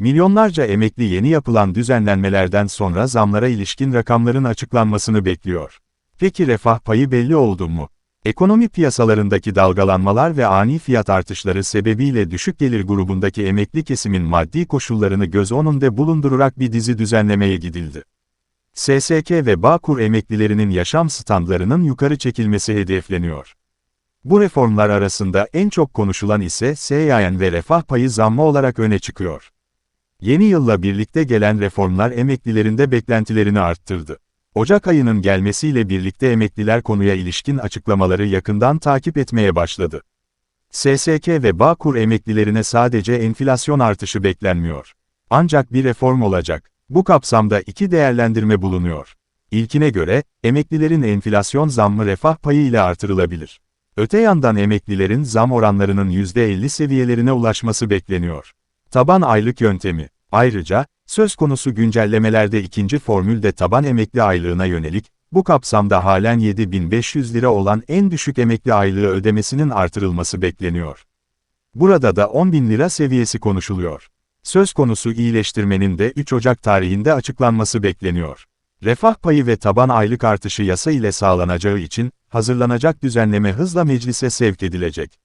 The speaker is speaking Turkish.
Milyonlarca emekli yeni yapılan düzenlenmelerden sonra zamlara ilişkin rakamların açıklanmasını bekliyor. Peki refah payı belli oldu mu? Ekonomi piyasalarındaki dalgalanmalar ve ani fiyat artışları sebebiyle düşük gelir grubundaki emekli kesimin maddi koşullarını göz önünde bulundurarak bir dizi düzenlemeye gidildi. SSK ve Bağkur emeklilerinin yaşam standlarının yukarı çekilmesi hedefleniyor. Bu reformlar arasında en çok konuşulan ise SYN ve refah payı zammı olarak öne çıkıyor. Yeni yılla birlikte gelen reformlar emeklilerinde beklentilerini arttırdı. Ocak ayının gelmesiyle birlikte emekliler konuya ilişkin açıklamaları yakından takip etmeye başladı. SSK ve Bağkur emeklilerine sadece enflasyon artışı beklenmiyor. Ancak bir reform olacak. Bu kapsamda iki değerlendirme bulunuyor. İlkine göre, emeklilerin enflasyon zammı refah payı ile artırılabilir. Öte yandan emeklilerin zam oranlarının %50 seviyelerine ulaşması bekleniyor. Taban aylık yöntemi. Ayrıca, söz konusu güncellemelerde ikinci formülde taban emekli aylığına yönelik, bu kapsamda halen 7500 lira olan en düşük emekli aylığı ödemesinin artırılması bekleniyor. Burada da 10.000 lira seviyesi konuşuluyor. Söz konusu iyileştirmenin de 3 Ocak tarihinde açıklanması bekleniyor. Refah payı ve taban aylık artışı yasa ile sağlanacağı için, hazırlanacak düzenleme hızla meclise sevk edilecek.